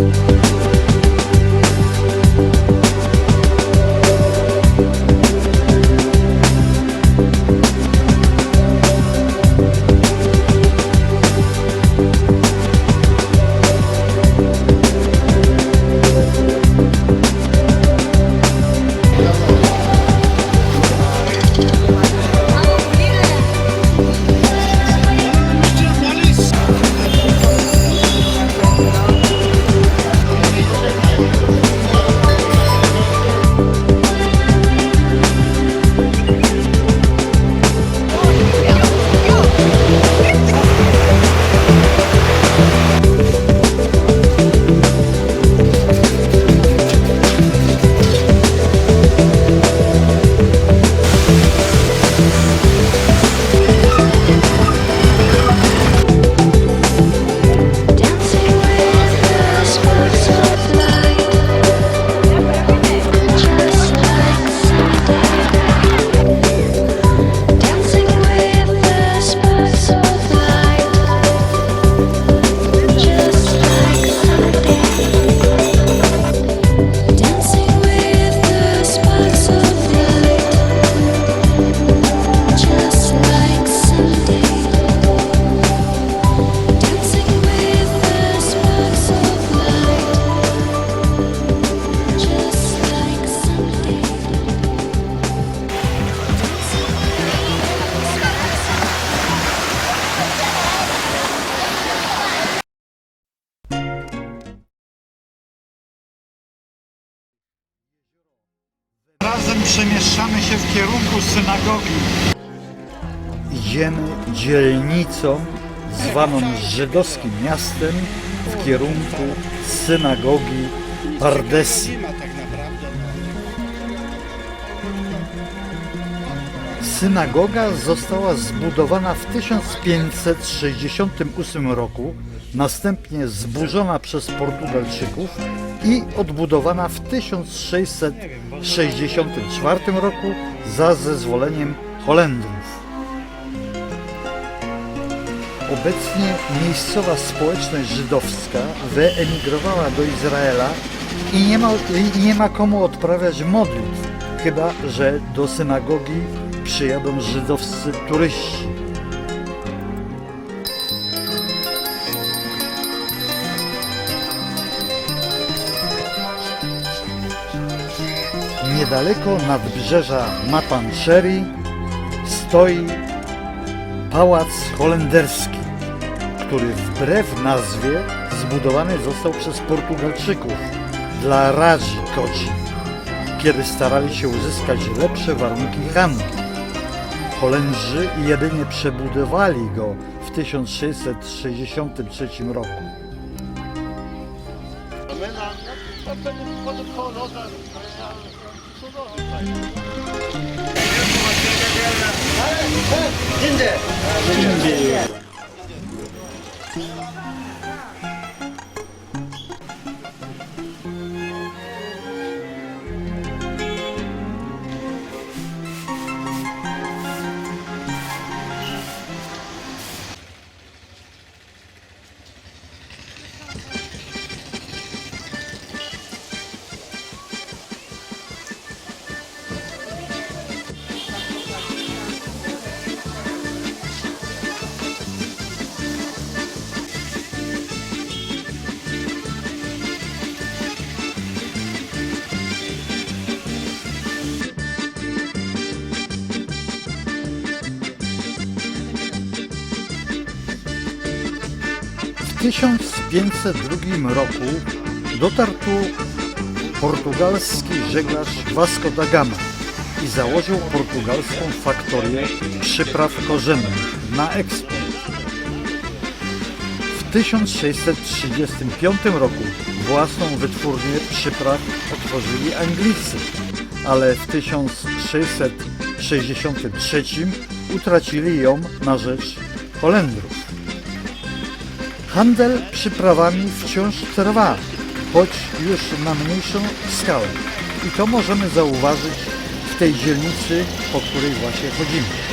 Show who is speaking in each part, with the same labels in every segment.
Speaker 1: Thank
Speaker 2: you. Przemieszczamy się w kierunku synagogi. Idziemy dzielnicą zwaną żydowskim miastem w kierunku synagogi Pardesi. Synagoga została zbudowana w 1568 roku, następnie zburzona przez Portugalczyków i odbudowana w 1664 roku za zezwoleniem Holendrów. Obecnie miejscowa społeczność żydowska wyemigrowała do Izraela i nie ma, nie ma komu odprawiać modlitw, chyba że do synagogi przyjadą żydowscy turyści. Niedaleko nadbrzeża Matancheri stoi Pałac Holenderski, który wbrew nazwie zbudowany został przez Portugalczyków dla Radzi Koci, kiedy starali się uzyskać lepsze warunki handlu. Holendrzy jedynie przebudowali go w 1663 roku. W 1502 roku dotarł tu portugalski żeglarz Vasco da Gama i założył portugalską faktorię przypraw korzennych na eksport. W 1635 roku własną wytwórnię przypraw otworzyli Anglicy, ale w 1663 utracili ją na rzecz Holendrów. Handel przyprawami wciąż trwa, choć już na mniejszą skalę. I to możemy zauważyć w tej dzielnicy, po której właśnie chodzimy.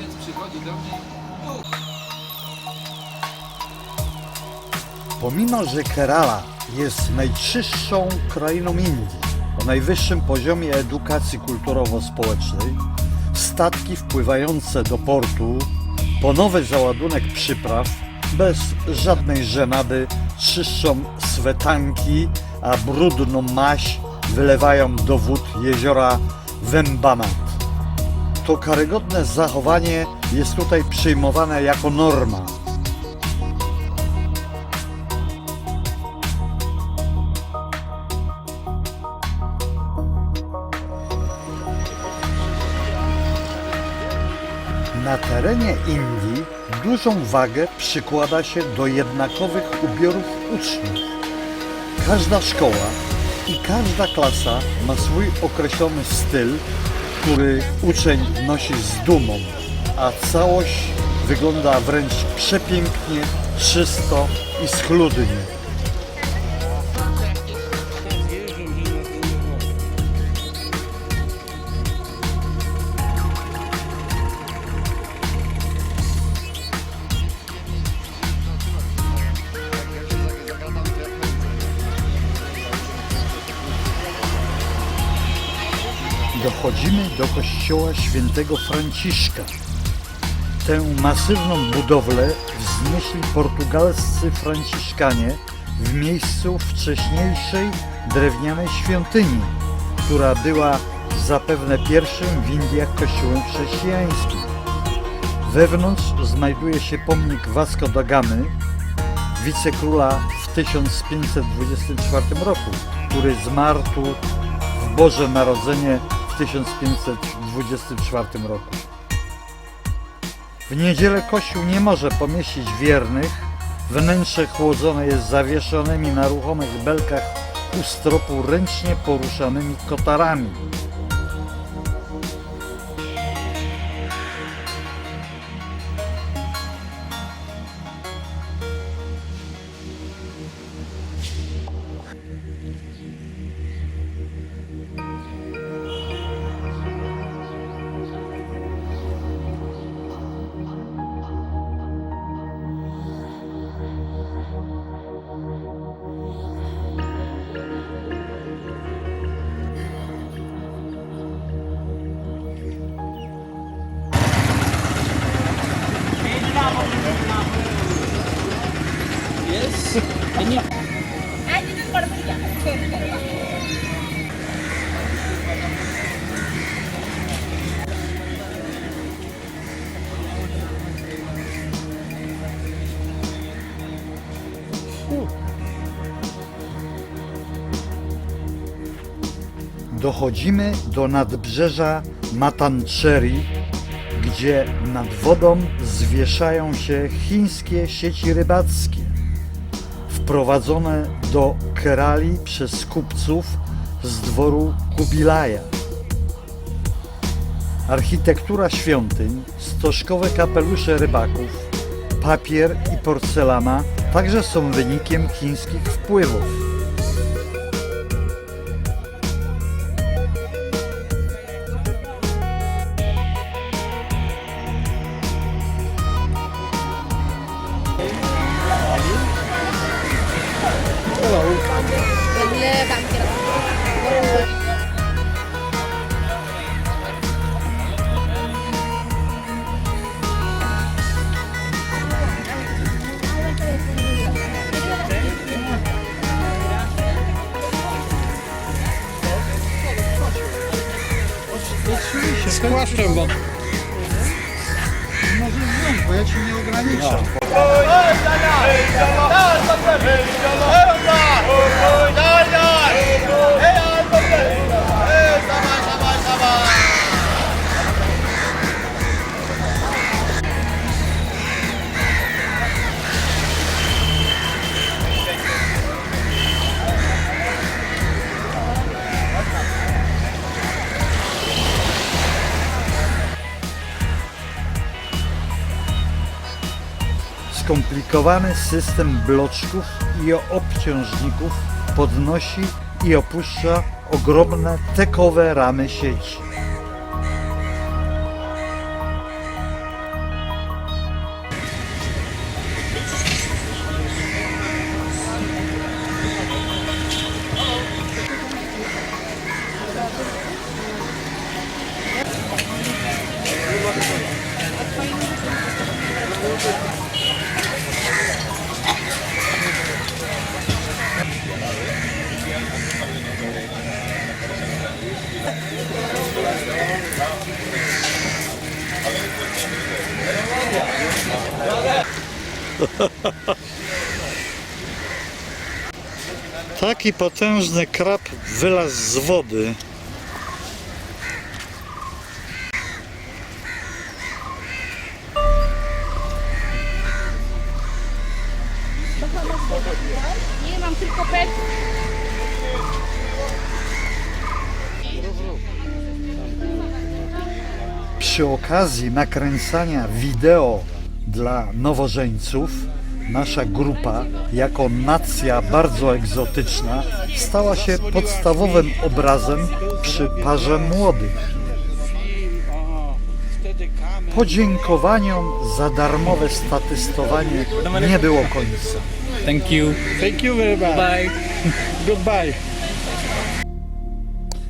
Speaker 3: Niemiec, przychodzi do mnie
Speaker 2: Pomimo, że Kerala jest najczystszą krainą Indii, o najwyższym poziomie edukacji kulturowo-społecznej, statki wpływające do portu po nowy załadunek przypraw bez żadnej żenady czyszczą swe tanki, a brudną maź wylewają do wód jeziora Vembanad. To karygodne zachowanie jest tutaj przyjmowane jako norma. Na terenie Indii dużą wagę przykłada się do jednakowych ubiorów uczniów. Każda szkoła i każda klasa ma swój określony styl, który uczeń nosi z dumą, a całość wygląda wręcz przepięknie, czysto i schludnie. Dochodzimy do kościoła świętego Franciszka. Tę masywną budowlę wznieśli portugalscy franciszkanie w miejscu wcześniejszej drewnianej świątyni, która była zapewne pierwszym w Indiach kościołem chrześcijańskim. Wewnątrz znajduje się pomnik Vasco da Gamy, wicekróla w 1524 roku, który zmarł tu w Boże Narodzenie 1524 roku. W niedzielę Kościół nie może pomieścić wiernych. Wnętrze chłodzone jest zawieszonymi na ruchomych belkach u stropu ręcznie poruszanymi kotarami. Dochodzimy do nadbrzeża Matancheri, gdzie nad wodą zwieszają się chińskie sieci rybackie, wprowadzone do Kerali przez kupców z dworu Kubilaja. Architektura świątyń, stożkowe kapelusze rybaków, papier i porcelana także są wynikiem chińskich wpływów.
Speaker 4: Z płaszczem, bo
Speaker 2: Może wziąć, bo ja ci nie ograniczam. Skomplikowany system bloczków i obciążników podnosi i opuszcza ogromne tekowe ramy sieci. Taki potężny krab wylazł z wody.
Speaker 5: Nie mam tylko pet.
Speaker 2: Przy okazji nakręcania wideo dla nowożeńców, nasza grupa, jako nacja bardzo egzotyczna, stała się podstawowym obrazem przy parze młodych. Podziękowaniom za darmowe statystowanie nie było końca.
Speaker 4: Thank you. Thank you very much. Bye. Goodbye.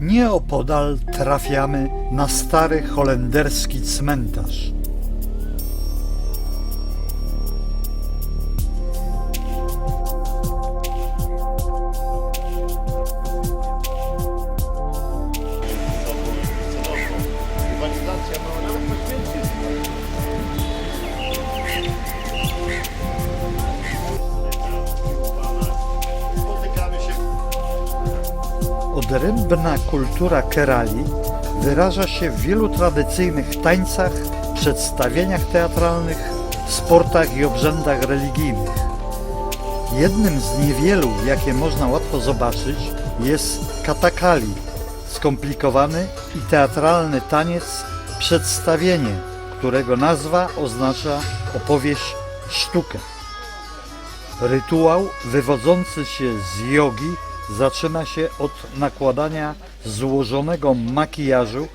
Speaker 2: Nieopodal trafiamy na stary holenderski cmentarz. Kultura Kerali wyraża się w wielu tradycyjnych tańcach, przedstawieniach teatralnych, sportach i obrzędach religijnych. Jednym z niewielu, jakie można łatwo zobaczyć, jest katakali, skomplikowany i teatralny taniec, przedstawienie, którego nazwa oznacza opowieść, sztukę. Rytuał wywodzący się z jogi zaczyna się od nakładania złożonego makijażu,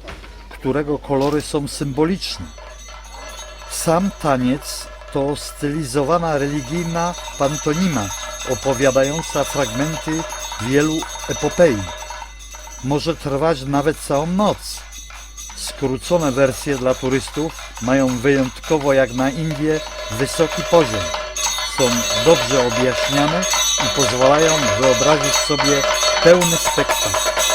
Speaker 2: którego kolory są symboliczne. Sam taniec to stylizowana religijna pantonima opowiadająca fragmenty wielu epopei. Może trwać nawet całą noc. Skrócone wersje dla turystów mają wyjątkowo jak na Indię wysoki poziom są dobrze objaśniane i pozwalają wyobrazić sobie pełny spektakl.